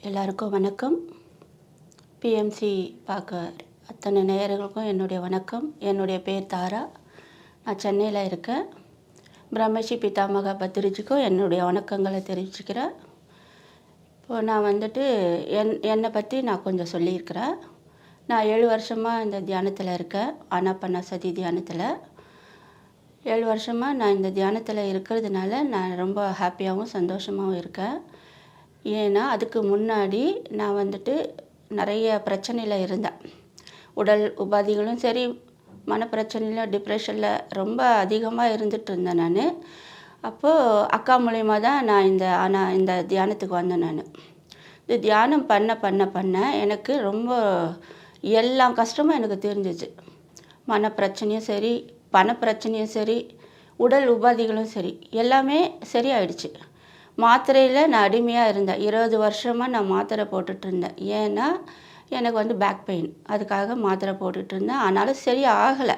எல்லாருக்கும் வணக்கம். பிஎம்சி பார்க்க அத்தனை நேயர்களுக்கும் என்னுடைய வணக்கம். என்னுடைய பேர் தாரா. நான் சென்னையில் இருக்கேன். பிரம்மஷி பிதாமக பத்திரிஜிக்கும் என்னுடைய வணக்கங்களை தெரிவிச்சுக்கிறேன். இப்போ நான் வந்துட்டு என் என்னை பற்றி நான் கொஞ்சம் சொல்லியிருக்கிறேன். நான் ஏழு வருஷமாக இந்த தியானத்தில் இருக்கேன். ஆனாப்பண்ணா சதி தியானத்தில். ஏழு வருஷமாக நான் இந்த தியானத்தில் இருக்கிறதுனால நான் ரொம்ப ஹாப்பியாகவும் சந்தோஷமாகவும் இருக்கேன். ஏன்னா அதுக்கு முன்னாடி நான் வந்துட்டு நிறைய பிரச்சனையில் இருந்தேன். உடல் உபாதிகளும் சரி மனப்பிரச்சனையில் டிப்ரெஷனில் ரொம்ப அதிகமாக இருந்துட்டு இருந்தேன் நான். அப்போது அக்கா மூலயமா தான் நான் இந்த ஆனால் இந்த தியானத்துக்கு வந்தேன் நான். இது தியானம் பண்ண பண்ண பண்ண எனக்கு ரொம்ப எல்லா கஷ்டமும் எனக்கு தெரிஞ்சிச்சு மனப்பிரச்சனையும் சரி பணப்பிரச்சனையும் சரி உடல் உபாதைகளும் சரி எல்லாமே சரியாயிடுச்சு. மாத்திரையில் நான் அடிமையாக இருந்தேன். இருபது வருஷமாக நான் மாத்திரை போட்டுட்டு இருந்தேன். ஏன்னா எனக்கு வந்து பேக் பெயின் அதுக்காக மாத்திரை போட்டுட்டு இருந்தேன். ஆனாலும் சரி ஆகலை.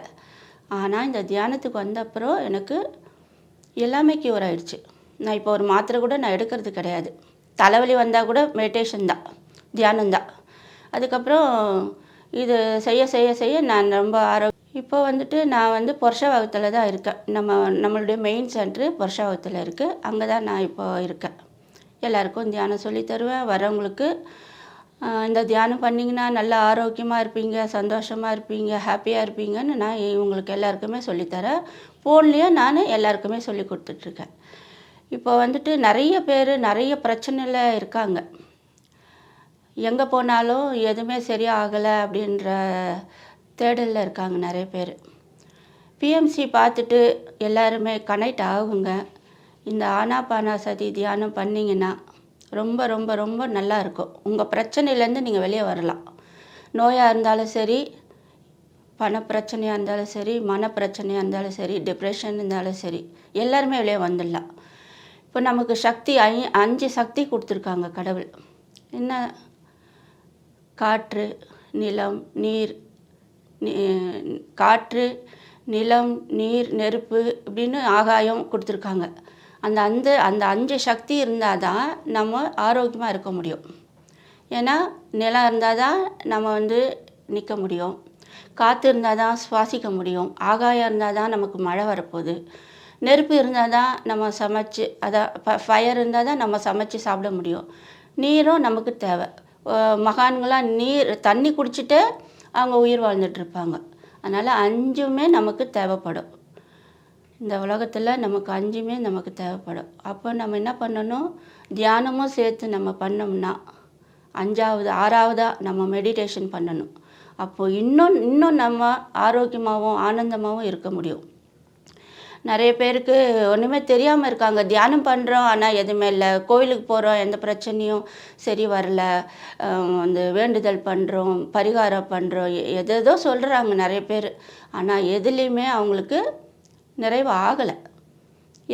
ஆனால் இந்த தியானத்துக்கு வந்த அப்புறம் எனக்கு எல்லாமே க்யூர் ஆகிடுச்சு நான் இப்போ ஒரு மாத்திரை கூட நான் எடுக்கிறது கிடையாது. தலைவலி வந்தால் கூட மெடிடேஷன் தான். தியானம்தான் அதுக்கப்புறம் இது செய்ய செய்ய செய்ய நான் ரொம்ப ஆரோக்கியம் இப்போ வந்துட்டு நான் வந்து புருஷவாகத்தில் தான் இருக்கேன். நம்ம நம்மளுடைய மெயின் சென்ட்ரு புருஷவாகத்தில் இருக்குது அங்கே தான் நான் இப்போ இருக்கேன். எல்லாருக்கும் தியானம் சொல்லி தருவேன். வரவங்களுக்கு இந்த தியானம் பண்ணிங்கன்னா நல்லா ஆரோக்கியமாக இருப்பீங்க சந்தோஷமாக இருப்பீங்க ஹாப்பியாக இருப்பீங்கன்னு நான் இவங்களுக்கு எல்லாருக்குமே சொல்லித்தரேன் ஃபோன்லேயும் நான் எல்லாருக்குமே சொல்லி கொடுத்துட்ருக்கேன். இப்போ வந்துட்டு நிறைய பேர் நிறைய பிரச்சனையில் இருக்காங்க. எங்கே போனாலும் எதுவுமே சரியாக ஆகலை அப்படின்ற தேடலில் இருக்காங்க நிறைய பேர். பிஎம்சி பார்த்துட்டு எல்லாருமே கனெக்ட் ஆகுங்க. இந்த ஆனாபானா சதி தியானம் பண்ணிங்கன்னா ரொம்ப ரொம்ப ரொம்ப நல்லா இருக்கும். உங்கள் பிரச்சனையிலேருந்து நீங்கள் வெளியே வரலாம். நோயாக இருந்தாலும் சரி பணப்பிரச்சனையாக இருந்தாலும் சரி மன பிரச்சனையாக இருந்தாலும் சரி டிப்ரெஷன் இருந்தாலும் சரி எல்லாருமே வெளியே வந்துடலாம். இப்போ நமக்கு சக்தி ஐ அஞ்சு சக்தி கொடுத்துருக்காங்க கடவுள். என்ன? காற்று நிலம் நீர் காற்று நிலம் நீர் நெருப்பு இப்படின்னு ஆகாயம் கொடுத்துருக்காங்க. அந்த அந்த அந்த அஞ்சு சக்தி இருந்தால் தான் நம்ம ஆரோக்கியமாக இருக்க முடியும். ஏன்னா நிலம் இருந்தால் தான் நம்ம வந்து நிற்க முடியும். காற்று இருந்தால் தான் சுவாசிக்க முடியும். ஆகாயம் இருந்தால் தான் நமக்கு மழை வரப்போகுது. நெருப்பு இருந்தால் தான் நம்ம சமைச்சு அதான் ஃபயர் இருந்தால் தான் நம்ம சமைச்சு சாப்பிட முடியும். நீரும் நமக்கு தேவை. மகான்களாக நீர் தண்ணி குடிச்சிட்டு அவங்க உயிர் வாழ்ந்துட்டு இருப்பாங்க அதனால் அஞ்சுமே நமக்கு தேவைப்படும். இந்த உலகத்தில் நமக்கு அஞ்சுமே நமக்கு தேவைப்படும். அப்போ நம்ம என்ன பண்ணணும்? தியானமும் சேர்த்து நம்ம பண்ணோம்னா அஞ்சாவது ஆறாவதாக நம்ம மெடிடேஷன் பண்ணணும். அப்போது இன்னும் இன்னும் நம்ம ஆரோக்கியமாகவும் ஆனந்தமாகவும் இருக்க முடியும். நிறைய பேருக்கு ஒன்றுமே தெரியாமல் இருக்காங்க. தியானம் பண்ணுறோம் ஆனால் எதுவுமே இல்லை. கோவிலுக்கு போகிறோம் எந்த பிரச்சனையும் சரி வரல. வந்து வேண்டுதல் பண்ணுறோம் பரிகாரம் பண்ணுறோம் எதேதோ சொல்கிறாங்க நிறைய பேர். ஆனால் எதுலேயுமே அவங்களுக்கு நிறைவு ஆகலை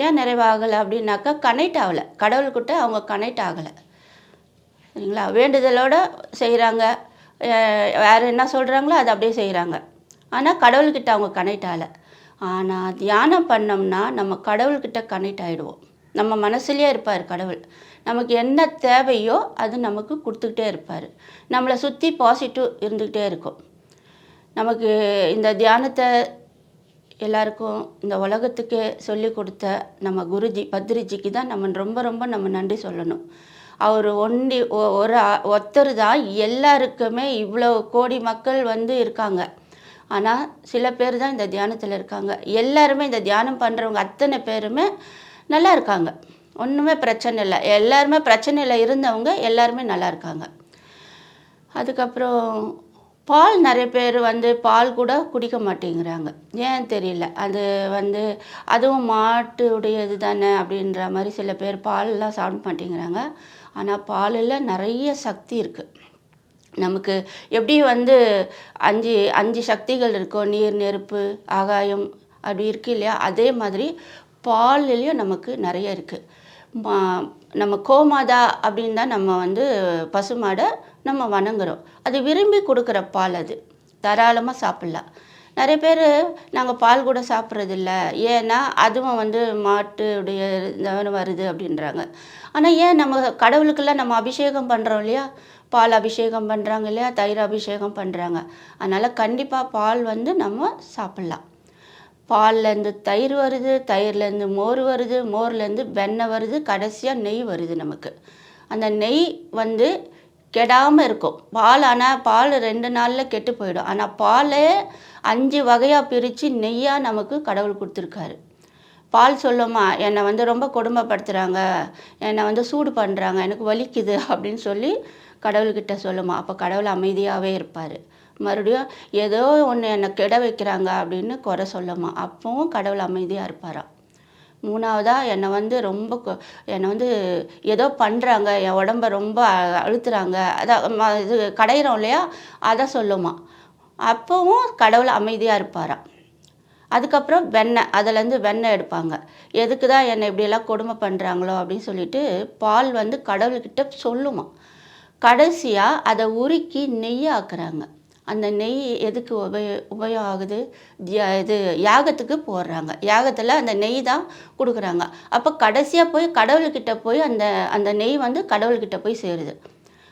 ஏன் நிறைவாகலை அப்படின்னாக்கா கனெக்ட் ஆகலை. கடவுள்கிட்ட அவங்க கனெக்ட் ஆகலை. சரிங்களா? வேண்டுதலோடு செய்கிறாங்க வேறு என்ன சொல்கிறாங்களோ அதை அப்படியே செய்கிறாங்க ஆனால் கடவுள்கிட்ட அவங்க கனெக்ட் ஆகலை. ஆனால் தியானம் பண்ணோம்னா நம்ம கடவுள்கிட்ட கனெக்ட் ஆகிடுவோம் நம்ம மனசுலேயே இருப்பார் கடவுள். நமக்கு என்ன தேவையோ அது நமக்கு கொடுத்துக்கிட்டே இருப்பார். நம்மளை சுற்றி பாசிட்டிவ் இருந்துக்கிட்டே இருக்கும். நமக்கு இந்த தியானத்தை எல்லாருக்கும் இந்த உலகத்துக்கு சொல்லி கொடுத்த நம்ம குருஜி பத்ரிஜிக்கு தான் நம்ம ரொம்ப ரொம்ப நம்ம நன்றி சொல்லணும். அவர் ஒண்டி ஒ- ஒரு ஒருத்தர் தான் எல்லாருக்குமே இவ்வளோ கோடி மக்கள் வந்து இருக்காங்க. ஆனால் சில பேர் தான் இந்த தியானத்தில் இருக்காங்க. எல்லாருமே இந்த தியானம் பண்ணுறவங்க அத்தனை பேருமே நல்லா இருக்காங்க. ஒன்றுமே பிரச்சனை இல்லை. எல்லாருமே பிரச்சனையில் இருந்தவங்க எல்லாருமே நல்லா இருக்காங்க. அதுக்கப்புறம் பால் நிறைய பேர் வந்து பால் கூட குடிக்க மாட்டேங்கிறாங்க. ஏன் தெரியல. அது வந்து அதுவும் மாட்டுடையது தானே அப்படின்ற மாதிரி சில பேர் பால்லாம் சாப்பிட மாட்டேங்கிறாங்க. ஆனால் பாலில் நிறைய சக்தி இருக்குது நமக்கு எப்படி வந்து அஞ்சு அஞ்சு சக்திகள் இருக்கோ நீர் நெருப்பு ஆகாயம் அப்படி இருக்கு இல்லையா? அதே மாதிரி பால்லையும் நமக்கு நிறைய இருக்குது மா நம்ம கோமாதா அப்படின்னு தான் நம்ம வந்து பசுமாடை நம்ம வணங்குறோம். அது விரும்பி கொடுக்குற பால் அது. தாராளமாக சாப்பிட்லாம். நிறைய பேர் நாங்கள் பால் கூட சாப்பிட்றதில்ல. ஏன்னா அதுவும் வந்து மாட்டுடைய இதான வருது அப்படின்றாங்க. ஆனால் ஏன் நம்ம கடவுளுக்கெல்லாம் நம்ம அபிஷேகம் பண்ணுறோம் இல்லையா? பால் அபிஷேகம் பண்ணுறாங்க இல்லையா? தயிர் அபிஷேகம் பண்ணுறாங்க அதனால் கண்டிப்பாக பால் வந்து நம்ம சாப்பிட்லாம். பால்லேருந்து தயிர் வருது தயிர்லேருந்து மோர் வருது மோர்லேருந்து வெண்ணெய் வருது கடைசியாக நெய் வருது நமக்கு. அந்த நெய் வந்து கெடாமல் இருக்கும். பால் ஆனால் பால் ரெண்டு நாளில் கெட்டு போயிடும். ஆனால் பாலே அஞ்சு வகையாக பிரித்து நெய்யாக நமக்கு கடவுள் கொடுத்துருக்காரு. பால் சொல்லுமா என்னை வந்து ரொம்ப கொடுமைப்படுத்துகிறாங்க என்னை வந்து சூடு பண்ணுறாங்க எனக்கு வலிக்குது. அப்படின்னு சொல்லி கடவுள்கிட்ட சொல்லுமா. அப்போ கடவுள் அமைதியாகவே இருப்பார். மறுபடியும் ஏதோ ஒன்று என்னை கெட வைக்கிறாங்க அப்படின்னு குறை சொல்லுமா. அப்போவும் கடவுள் அமைதியாக இருப்பாராம் மூணாவதாக என்னை வந்து ரொம்ப கொ- என்னை வந்து ஏதோ பண்ணுறாங்க என் உடம்ப ரொம்ப அ- அழுத்துறாங்க. அதான் இது கடையிறோம் இல்லையா? அதை சொல்லுமா. அப்போவும் கடவுள் அமைதியாக இருப்பாராம் அதுக்கப்புறம் வெண்ணெய் அதுலேருந்து வெண்ணெய் எடுப்பாங்க. எதுக்கு தான் என்னை இப்படியெல்லாம் கொடுமை பண்ணுறாங்களோ அப்படின்னு சொல்லிட்டு பால் வந்து கடவுள்கிட்ட சொல்லுமா. கடைசியாக அதை உருக்கி நெய்யாக்குறாங்க அந்த நெய் எதுக்கு உபயோ உபயோகம் ஆகுது தியா- இது யாகத்துக்கு போடுறாங்க. யாகத்தில் அந்த நெய் தான் கொடுக்குறாங்க. அப்போ கடைசியாக போய் கடவுள்கிட்ட போய் அந்த அந்த நெய் வந்து கடவுள்கிட்ட போய் சேருது.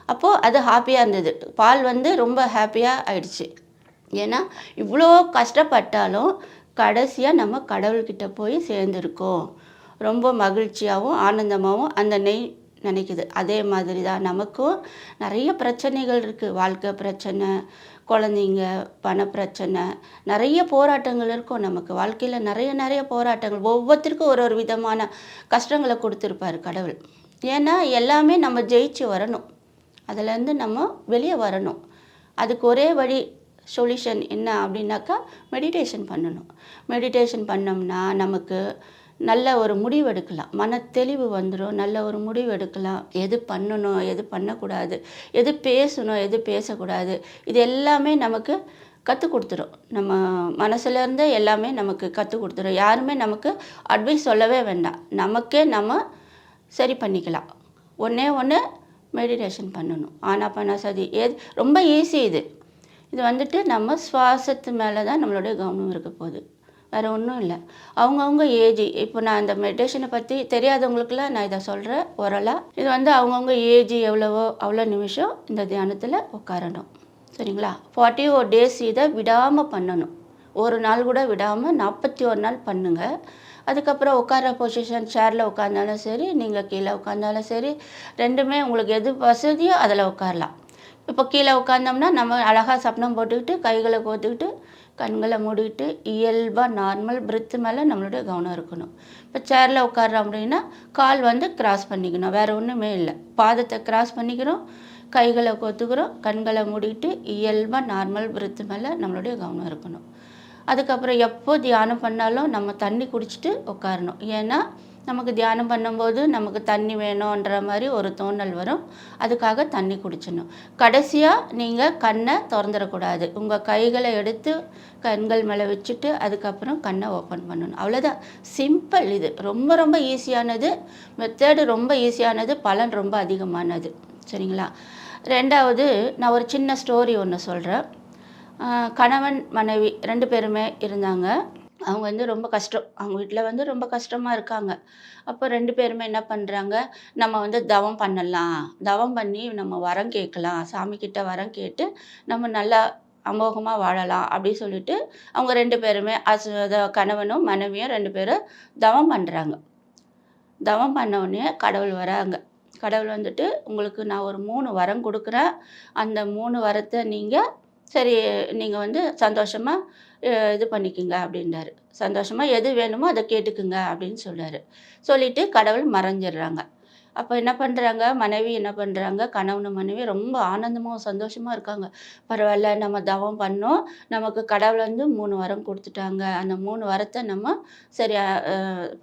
அப்போது அது ஹாப்பியாக இருந்தது. பால் வந்து ரொம்ப ஹாப்பியாக ஆயிடுச்சு. ஏன்னா இவ்வளோ கஷ்டப்பட்டாலும் கடைசியாக நம்ம கடவுள்கிட்ட போய் சேர்ந்துருக்கோம். ரொம்ப மகிழ்ச்சியாகவும் ஆனந்தமாகவும் அந்த நெய் நினைக்குது. அதே மாதிரி தான் நமக்கும் நிறைய பிரச்சனைகள் இருக்குது வாழ்க்கை பிரச்சனை குழந்தைங்க பண பிரச்சனை நிறைய போராட்டங்கள் இருக்கும். நமக்கு வாழ்க்கையில் நிறைய நிறைய போராட்டங்கள். ஒவ்வொருத்தருக்கும் ஒரு ஒரு விதமான கஷ்டங்களை கொடுத்துருப்பாரு கடவுள். ஏன்னா எல்லாமே நம்ம ஜெயிச்சு வரணும். அதுலேருந்து நம்ம வெளியே வரணும். அதுக்கு ஒரே வழி சொல்யூஷன் என்ன அப்படின்னாக்கா மெடிடேஷன் பண்ணணும். மெடிடேஷன் பண்ணோம்னா நமக்கு நல்ல ஒரு முடிவு எடுக்கலாம். மன தெளிவு வந்துடும் நல்ல ஒரு முடிவு எடுக்கலாம். எது பண்ணணும்? எது பண்ணக்கூடாது? எது பேசணும்? எது பேசக்கூடாது? இது எல்லாமே நமக்கு கற்றுக் கொடுத்துரும். நம்ம மனசுலேருந்தே எல்லாமே நமக்கு கற்றுக் கொடுத்துரும். யாருமே நமக்கு அட்வைஸ் சொல்லவே வேண்டாம். நமக்கே நம்ம சரி பண்ணிக்கலாம். ஒன்றே ஒன்று மெடிடேஷன் பண்ணணும். ஆனாபானா சதி ஏது? ரொம்ப ஈஸி இது. இது வந்துட்டு நம்ம சுவாசத்து மேலே தான் நம்மளுடைய கவனம் இருக்க போகுது. வேறு ஒன்றும் இல்லை. அவங்கவுங்க ஏஜ் இப்போ நான் இந்த மெடிடேஷனை பற்றி தெரியாதவங்களுக்குலாம் நான் இதை சொல்கிறேன் ஓரலாக இது வந்து அவங்கவுங்க ஏஜ் எவ்வளவோ அவ்வளோ நிமிஷம் இந்த தியானத்தில் உட்காரணும். சரிங்களா? ஃபார்ட்டி ஓ டேஸ் இதை விடாமல் பண்ணணும். ஒரு நாள் கூட விடாமல் நாற்பத்தி ஒரு நாள் பண்ணுங்கள் அதுக்கப்புறம் உட்கார பொசிஷன் சேரில் உட்காந்தாலும் சரி நீங்கள் கீழே உட்காந்தாலும் சரி ரெண்டுமே உங்களுக்கு எது வசதியோ அதில் உட்காரலாம். இப்போ கீழே உட்காந்தோம்னா நம்ம அழகாக சப்னம் போட்டுக்கிட்டு கைகளை கோத்துக்கிட்டு கண்களை மூடிக்கிட்டு இயல்பாக நார்மல் பிரித்து மேலே நம்மளுடைய கவனம் இருக்கணும். இப்போ சேரில் உட்கார்றோம் அப்படின்னா கால் வந்து கிராஸ் பண்ணிக்கணும். வேறு ஒன்றுமே இல்லை. பாதத்தை கிராஸ் பண்ணிக்கிறோம் கைகளை கொத்துக்கிறோம் கண்களை மூடிக்கிட்டு இயல்பாக நார்மல் பிரித்து மேலே நம்மளுடைய கவனம் இருக்கணும். அதுக்கப்புறம் எப்போ தியானம் பண்ணாலும் நம்ம தண்ணி குடிச்சிட்டு உட்காரணும். ஏன்னா நமக்கு தியானம் பண்ணும்போது நமக்கு தண்ணி வேணுன்ற மாதிரி ஒரு தோணல் வரும். அதுக்காக தண்ணி குடிச்சிடணும். கடைசியாக நீங்கள் கண்ணை திறந்துடக்கூடாது. உங்கள் கைகளை எடுத்து கண்கள் மேலே வச்சுட்டு அதுக்கப்புறம் கண்ணை ஓப்பன் பண்ணணும். அவ்வளோதான் சிம்பிள் இது. ரொம்ப ரொம்ப ஈஸியானது மெத்தேடு ரொம்ப ஈஸியானது பலன் ரொம்ப அதிகமானது. சரிங்களா? ரெண்டாவது நான் ஒரு சின்ன ஸ்டோரி ஒன்று சொல்கிறேன் கணவன் மனைவி ரெண்டு பேருமே இருந்தாங்க. அவங்க வந்து ரொம்ப கஷ்டம். அவங்க வீட்டில் வந்து ரொம்ப கஷ்டமாக இருக்காங்க. அப்போ ரெண்டு பேருமே என்ன பண்ணுறாங்க நம்ம வந்து தவம் பண்ணலாம். தவம் பண்ணி நம்ம வரம் கேட்கலாம். சாமிக்கிட்ட வரம் கேட்டு நம்ம நல்லா அமோகமாக வாழலாம் அப்படி சொல்லிட்டு அவங்க ரெண்டு பேருமே அச கணவனும் மனைவியும் ரெண்டு பேரும் தவம் பண்ணுறாங்க தவம் பண்ண உடனே கடவுள் வராங்க. கடவுள் வந்துட்டு உங்களுக்கு நான் ஒரு மூணு வரம் கொடுக்குறேன். அந்த மூணு வரத்தை நீங்கள் சரி நீங்கள் வந்து சந்தோஷமாக இது பண்ணிக்கோங்க அப்படின்றாரு. சந்தோஷமாக எது வேணுமோ அதை கேட்டுக்குங்க அப்படின்னு சொல்றாரு. சொல்லிவிட்டு கடவுள் மறைஞ்சிடுறாங்க. அப்போ என்ன பண்ணுறாங்க மனைவி என்ன பண்ணுறாங்க கணவன் மனைவி ரொம்ப ஆனந்தமாகவும் சந்தோஷமாக இருக்காங்க. பரவாயில்ல நம்ம தவம் பண்ணோம். நமக்கு கடவுள் வந்து மூணு வரம் கொடுத்துட்டாங்க. அந்த மூணு வரத்தை நம்ம சரியாக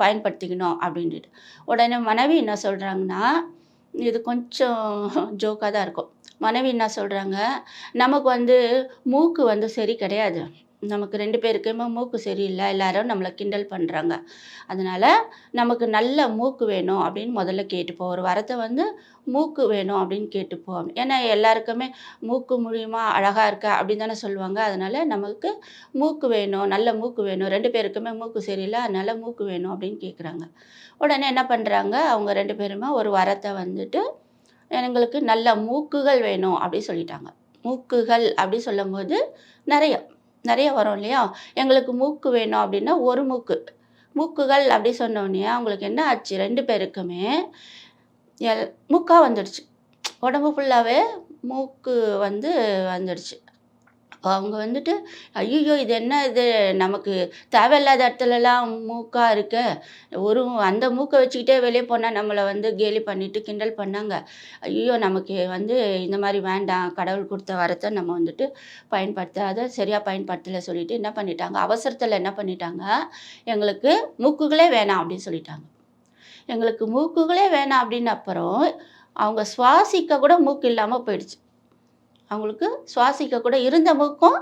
பயன்படுத்திக்கணும் அப்படின்ட்டு உடனே மனைவி என்ன சொல்கிறாங்கன்னா இது கொஞ்சம் ஜோக்காக தான் இருக்கும். மனைவி என்ன சொல்கிறாங்க நமக்கு வந்து மூக்கு வந்து சரி கிடையாது. நமக்கு ரெண்டு பேருக்குமே மூக்கு சரியில்லை. எல்லாரும் நம்மளை கிண்டல் பண்ணுறாங்க அதனால் நமக்கு நல்ல மூக்கு வேணும் அப்படின்னு முதல்ல கேட்டுப்போம். ஒரு வரத்தை வந்து மூக்கு வேணும் அப்படின்னு கேட்டுப்போம். ஏன்னா எல்லாருக்குமே மூக்கு மூலியமா அழகாக இருக்க அப்படின்னு தானே சொல்லுவாங்க. அதனால் நமக்கு மூக்கு வேணும் நல்ல மூக்கு வேணும். ரெண்டு பேருக்குமே மூக்கு சரியில்லை அதனால் மூக்கு வேணும் அப்படின்னு கேட்குறாங்க உடனே என்ன பண்ணுறாங்க அவங்க ரெண்டு பேருமே ஒரு வரத்தை வந்துட்டு எங்களுக்கு நல்ல மூக்குகள் வேணும் அப்படி சொல்லிட்டாங்க. மூக்குகள் அப்படி சொல்லும்போது நிறைய நிறைய வரும் இல்லையா? எங்களுக்கு மூக்கு வேணும் அப்படின்னா ஒரு மூக்கு. மூக்குகள் அப்படி சொன்னோடனே அவங்களுக்கு என்ன ஆச்சு? ரெண்டு பேருக்குமே எல் மூக்காக வந்துடுச்சு. உடம்பு ஃபுல்லாகவே மூக்கு வந்து வந்துடுச்சு. அவங்க வந்துட்டு ஐயோ இது என்ன இது? நமக்கு தேவையில்லாத இடத்துலலாம் மூக்காக இருக்க. ஒரு அந்த மூக்கை வச்சுக்கிட்டே வெளியே போனால் நம்மளை வந்து கேலி பண்ணிட்டு கிண்டல் பண்ணாங்க. ஐயோ நமக்கு வந்து இந்த மாதிரி வேண்டாம். கடவுள் கொடுத்த வரத்தை நம்ம வந்துட்டு பயன்படுத்தாத சரியாக பயன்படுத்தலை சொல்லிட்டு என்ன பண்ணிட்டாங்க? அவசரத்தில் என்ன பண்ணிட்டாங்க? எங்களுக்கு மூக்குகளே வேணாம் அப்படின்னு சொல்லிட்டாங்க. எங்களுக்கு மூக்குகளே வேணாம் அப்படின்னு அப்புறம் அவங்க சுவாசிக்க கூட மூக்கு இல்லாமல் போயிடுச்சு. அவங்களுக்கு சுவாசிக்க கூட இருந்த மூக்கும்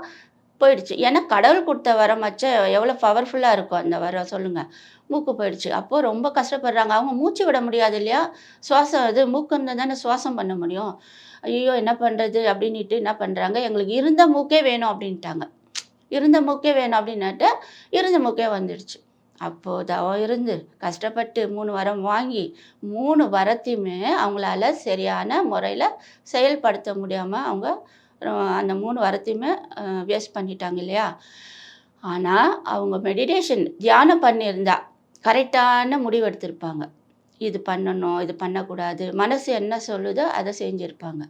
போயிடுச்சு. ஏன்னா கடவுள் கொடுத்த வரம் வச்ச எவ்வளோ பவர்ஃபுல்லாக இருக்கும் அந்த வரம் சொல்லுங்கள் மூக்கு போயிடுச்சு. அப்போது ரொம்ப கஷ்டப்படுறாங்க. அவங்க மூச்சு விட முடியாது இல்லையா? சுவாசம் இது மூக்கு இருந்தால் தானே சுவாசம் பண்ண முடியும். ஐயோ என்ன பண்ணுறது அப்படின்ட்டு என்ன பண்ணுறாங்க எங்களுக்கு இருந்த மூக்கே வேணும் அப்படின்ட்டாங்க. இருந்த மூக்கே வேணும் அப்படின்னாட்டு இருந்த மூக்கே வந்துடுச்சு. அப்போது தவம் இருந்து கஷ்டப்பட்டு மூணு வரம் வாங்கி மூணு வரத்தையுமே அவங்களால சரியான முறையில் செயல்படுத்த முடியாமல் அவங்க அந்த மூணு வரத்தையுமே வேஸ்ட் பண்ணிட்டாங்க இல்லையா? ஆனால் அவங்க மெடிடேஷன் தியானம் பண்ணியிருந்தா கரெக்டான முடிவு எடுத்திருப்பாங்க. இது பண்ணணும் இது பண்ணக்கூடாது. மனசு என்ன சொல்லுதோ அதை செஞ்சுருப்பாங்க.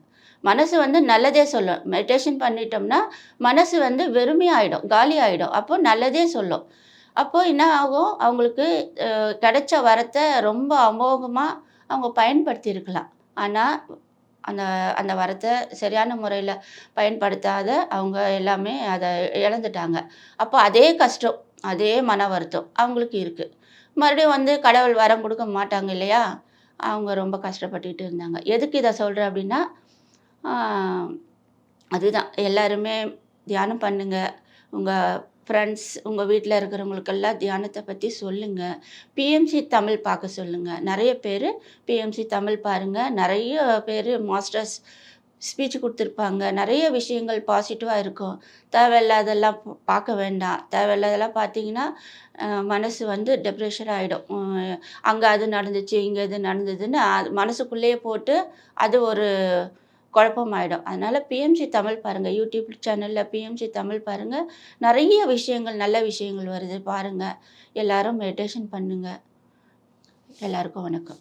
மனசு வந்து நல்லதே சொல்லும். மெடிடேஷன் பண்ணிட்டோம்னா மனசு வந்து வெறுமையாயிடும் காலி ஆகிடும் அப்போ நல்லதே சொல்லும். அப்போ என்ன ஆகும்? அவங்களுக்கு கிடைச்ச வரத்தை ரொம்ப அமோகமாக அவங்க பயன்படுத்தியிருக்கலாம். ஆனால் அந்த அந்த வரத்தை சரியான முறையில் பயன்படுத்தாத அவங்க எல்லாமே அதை இழந்துட்டாங்க. அப்போ அதே கஷ்டம் அதே மன வருத்தம் அவங்களுக்கு இருக்குது மறுபடியும் வந்து கடவுள் வரம் கொடுக்க மாட்டாங்க இல்லையா? அவங்க ரொம்ப கஷ்டப்பட்டுக்கிட்டு இருந்தாங்க. எதுக்கு இதை சொல்கிறேன் அப்படின்னா அதுதான். எல்லாருமே தியானம் பண்ணுங்கள் உங்கள் ஃப்ரெண்ட்ஸ் உங்கள் வீட்டில் இருக்கிறவங்களுக்கெல்லாம் தியானத்தை பற்றி சொல்லுங்கள் பிஎம்சி தமிழ் பார்க்க சொல்லுங்கள் நிறைய பேர் பிஎம்சி தமிழ் பாருங்கள் நிறைய பேர் மாஸ்டர்ஸ் ஸ்பீச் கொடுத்துருப்பாங்க. நிறைய விஷயங்கள் பாசிட்டிவாக இருக்கும். தேவையில்லாதெல்லாம் பார்க்க வேண்டாம். தேவையில்லாதெல்லாம் பார்த்தீங்கன்னா மனசு வந்து டெப்ரெஷன் ஆகிடும் அங்கே அது நடந்துச்சு இங்கே இது நடந்ததுன்னு அது மனசுக்குள்ளேயே போட்டு அது ஒரு குழப்பமாயிடும். அதனால் பிஎம்சி தமிழ் பாருங்கள் யூடியூப் சேனலில் பிஎம்சி தமிழ் பாருங்கள் நிறைய விஷயங்கள் நல்ல விஷயங்கள் வருது. பாருங்கள் எல்லாரும் மெடிடேஷன் பண்ணுங்கள் எல்லாருக்கும் வணக்கம்.